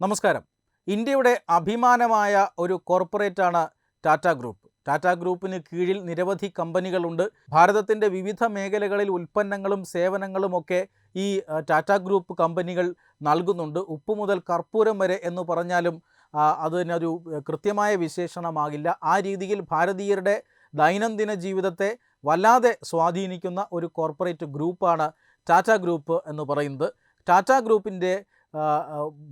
നമസ്കാരം. ഇന്ത്യയുടെ അഭിമാനമായ ഒരു കോർപ്പറേറ്റാണ് ടാറ്റ ഗ്രൂപ്പ്. ടാറ്റ ഗ്രൂപ്പിന് കീഴിൽ നിരവധി കമ്പനികളുണ്ട്. ഭാരതത്തിന്റെ വിവിധ മേഖലകളിൽ ഉൽപ്പന്നങ്ങളും സേവനങ്ങളുമൊക്കെ ഈ ടാറ്റ ഗ്രൂപ്പ് കമ്പനികൾ നൽകുന്നുണ്ട്. ഉപ്പ് മുതൽ കർപ്പൂരം വരെ എന്ന് പറഞ്ഞാലും അതിനൊരു കൃത്യമായ വിശേഷണമാകില്ല. ആ രീതിയിൽ ഭാരതീയരുടെ ദൈനംദിന ജീവിതത്തെ വല്ലാതെ സ്വാധീനിക്കുന്ന ഒരു കോർപ്പറേറ്റ് ഗ്രൂപ്പാണ് ടാറ്റ ഗ്രൂപ്പ് എന്ന് പറയുന്നത്. ടാറ്റ ഗ്രൂപ്പിന്റെ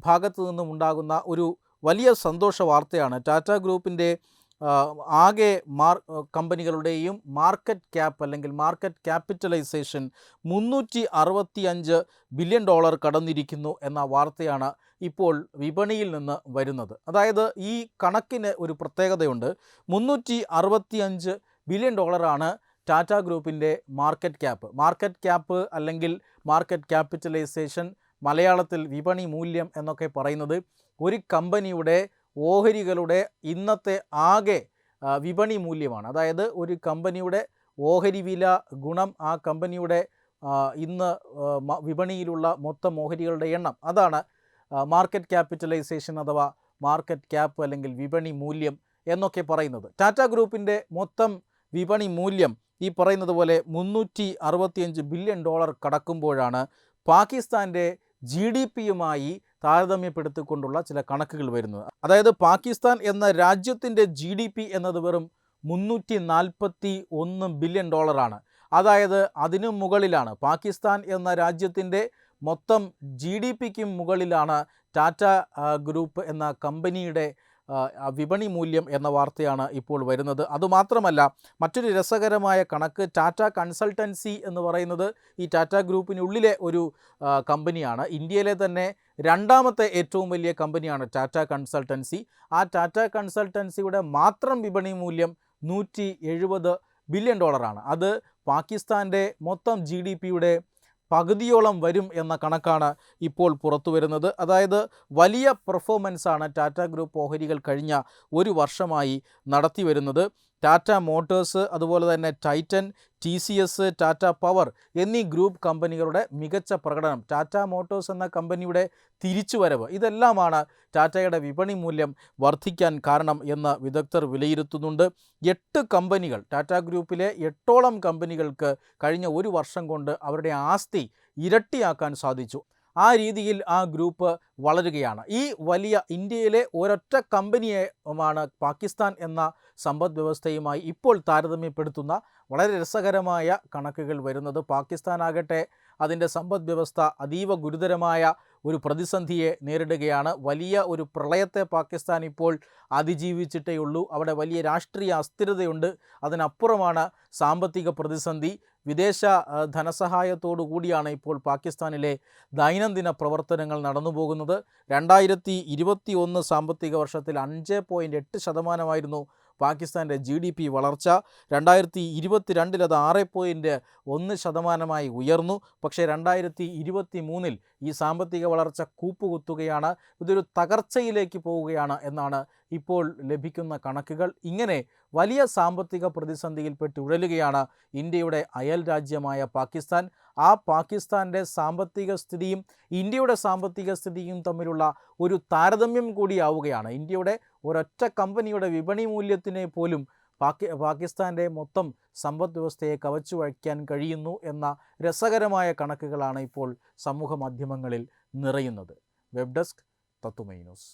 ഭാഗത്തു നിന്നും ഉണ്ടാകുന്ന ഒരു വലിയ സന്തോഷ വാർത്തയാണ്. ടാറ്റ ഗ്രൂപ്പിന്റെ ആകെ മാർ കമ്പനികളുടെയും മാർക്കറ്റ് ക്യാപ്പ് അല്ലെങ്കിൽ മാർക്കറ്റ് ക്യാപിറ്റലൈസേഷൻ മുന്നൂറ്റി അറുപത്തി അഞ്ച് ബില്യൺ ഡോളർ കടന്നിരിക്കുന്നു എന്ന വാർത്തയാണ് ഇപ്പോൾ വിപണിയിൽ നിന്ന് വരുന്നത്. അതായത് ഈ കണക്കിന് ഒരു പ്രത്യേകതയുണ്ട്. മുന്നൂറ്റി അറുപത്തി അഞ്ച് ബില്യൺ ഡോളറാണ് ടാറ്റ ഗ്രൂപ്പിന്റെ മാർക്കറ്റ് ക്യാപ്പ് മാർക്കറ്റ് ക്യാപ്പ് അല്ലെങ്കിൽ മാർക്കറ്റ് ക്യാപിറ്റലൈസേഷൻ മലയാളത്തിൽ വിപണി മൂല്യം എന്നൊക്കെ പറയുന്നത് ഒരു കമ്പനിയുടെ ഓഹരികളുടെ ഇന്നത്തെ ആകെ വിപണി മൂല്യമാണ്. അതായത് ഒരു കമ്പനിയുടെ ഓഹരി വില ഗുണം ആ കമ്പനിയുടെ ഇന്ന് വിപണിയിലുള്ള മൊത്തം ഓഹരികളുടെ എണ്ണം. അതാണ് മാർക്കറ്റ് ക്യാപിറ്റലൈസേഷൻ അഥവാ മാർക്കറ്റ് ക്യാപ്പ് അല്ലെങ്കിൽ വിപണി മൂല്യം എന്നൊക്കെ പറയുന്നത്. ടാറ്റ ഗ്രൂപ്പിന്റെ മൊത്തം വിപണി മൂല്യം ഈ പറയുന്നത് പോലെ മുന്നൂറ്റി അറുപത്തിയഞ്ച് ബില്യൺ ഡോളർ കടക്കുമ്പോഴാണ് പാകിസ്ഥാന്റെ ജി ഡി പിയുമായി താരതമ്യപ്പെടുത്തിക്കൊണ്ടുള്ള ചില കണക്കുകൾ വരുന്നത് അതായത് പാകിസ്ഥാൻ എന്ന രാജ്യത്തിന്റെ ജി ഡി പി എന്നത് വെറും മുന്നൂറ്റി നാൽപ്പത്തി ഒന്ന് ബില്യൺ ഡോളറാണ്. അതായത് അതിനു മുകളിലാണ് പാകിസ്ഥാൻ എന്ന രാജ്യത്തിന്റെ മൊത്തം ജി ഡി പിക്കും മുകളിലാണ് ടാറ്റ ഗ്രൂപ്പ് എന്ന കമ്പനിയുടെ വിപണി മൂല്യം എന്ന വാർത്തയാണ് ഇപ്പോൾ വരുന്നത്. അതുമാത്രമല്ല മറ്റൊരു രസകരമായ കണക്ക് ടാറ്റ കൺസൾട്ടൻസി എന്ന് പറയുന്നത് ഈ ടാറ്റ ഗ്രൂപ്പിനുള്ളിലെ ഒരു കമ്പനിയാണ്. ഇന്ത്യയിലെ തന്നെ രണ്ടാമത്തെ ഏറ്റവും വലിയ കമ്പനിയാണ് ടാറ്റ കൺസൾട്ടൻസി. ആ ടാറ്റ കൺസൾട്ടൻസിയുടെ മാത്രം വിപണി മൂല്യം നൂറ്റി ബില്യൺ ഡോളറാണ്. അത് പാകിസ്ഥാന്റെ മൊത്തം ജി ഡി പിയുടെ പകുതിയോളം വരും എന്ന കണക്കാണ് ഇപ്പോൾ പുറത്തു വരുന്നത്. അതായത് വലിയ പെർഫോമൻസാണ് ടാറ്റ ഗ്രൂപ്പ് ഓഹരികൾ കഴിഞ്ഞ ഒരു വർഷമായി നടത്തി വരുന്നത്. ടാറ്റ മോട്ടോഴ്സ് അതുപോലെ തന്നെ Titan T C S Tata Power എന്നീ ഗ്രൂപ്പ് കമ്പനികളുടെ മികച്ച പ്രകടനം ടാറ്റ മോട്ടോഴ്സ് എന്ന കമ്പനിയുടെ തിരിച്ചുവരവ് ഇതെല്ലാമാണ് ടാറ്റയുടെ വിപണി മൂല്യം വർദ്ധിക്കാൻ കാരണം എന്ന് വിദഗ്ധർ വിലയിരുത്തുന്നുണ്ട്. എട്ട് കമ്പനികൾ ടാറ്റ ഗ്രൂപ്പിലെ എട്ടോളം കമ്പനികൾക്ക് കഴിഞ്ഞ ഒരു വർഷം കൊണ്ട് അവരുടെ ആസ്തി ഇരട്ടിയാക്കാൻ സാധിച്ചു. ആ രീതിയിൽ ആ ഗ്രൂപ്പ് വളരുകയാണ്. ഈ വലിയ ഇന്ത്യയിലെ ഒരൊറ്റ കമ്പനിയുമാണ് പാകിസ്ഥാൻ എന്ന സമ്പദ് വ്യവസ്ഥയുമായി ഇപ്പോൾ താരതമ്യപ്പെടുത്തുന്ന വളരെ രസകരമായ കണക്കുകൾ വരുന്നത്. പാകിസ്ഥാനാകട്ടെ അതിന്റെ സമ്പദ് വ്യവസ്ഥ അതീവ ഗുരുതരമായ ഒരു പ്രതിസന്ധിയെ നേരിടുകയാണ്. വലിയ ഒരു പ്രളയത്തെ പാകിസ്ഥാൻ ഇപ്പോൾ അതിജീവിച്ചിട്ടേ ഉള്ളൂ അവിടെ വലിയ രാഷ്ട്രീയ അസ്ഥിരതയുണ്ട്. അതിനപ്പുറമാണ് സാമ്പത്തിക പ്രതിസന്ധി. വിദേശ ധനസഹായത്തോടു കൂടിയാണ് ഇപ്പോൾ പാകിസ്ഥാനിലെ ദൈനംദിന പ്രവർത്തനങ്ങൾ നടന്നു പോകുന്നത്. രണ്ടായിരത്തി ഇരുപത്തി ഒന്ന് സാമ്പത്തിക വർഷത്തിൽ അഞ്ച് പോയിന്റ് എട്ട് ശതമാനമായിരുന്നു പാകിസ്ഥാന്റെ ജി ഡി പി വളർച്ച രണ്ടായിരത്തി ഇരുപത്തിരണ്ടിൽ അത് ആറ് പോയിന്റ് ഒന്ന് ശതമാനമായി ഉയർന്നു. പക്ഷേ രണ്ടായിരത്തി ഇരുപത്തി മൂന്നിൽ ഈ സാമ്പത്തിക വളർച്ച കൂപ്പുകുത്തുകയാണ്. ഇതൊരു തകർച്ചയിലേക്ക് പോവുകയാണ് എന്നാണ് ഇപ്പോൾ ലഭിക്കുന്ന കണക്കുകൾ. ഇങ്ങനെ വലിയ സാമ്പത്തിക പ്രതിസന്ധിയിൽപ്പെട്ട് ഉഴലുകയാണ് ഇന്ത്യയുടെ അയൽ രാജ്യമായ പാകിസ്ഥാൻ. ആ പാകിസ്ഥാന്റെ സാമ്പത്തിക സ്ഥിതിയും ഇന്ത്യയുടെ സാമ്പത്തിക സ്ഥിതിയും തമ്മിലുള്ള ഒരു താരതമ്യം കൂടിയാവുകയാണ്. ഇന്ത്യയുടെ ഒരൊറ്റ കമ്പനിയുടെ വിപണി മൂല്യത്തിനെ പോലും പാകി പാകിസ്ഥാന്റെ മൊത്തം സമ്പദ് വ്യവസ്ഥയെ കവച്ചു വയ്ക്കാൻ കഴിയുന്നു എന്ന രസകരമായ കണക്കുകളാണ് ഇപ്പോൾ സമൂഹ മാധ്യമങ്ങളിൽ നിറയുന്നത്. വെബ് ഡെസ്ക് തത്തുമൈ ന്യൂസ്.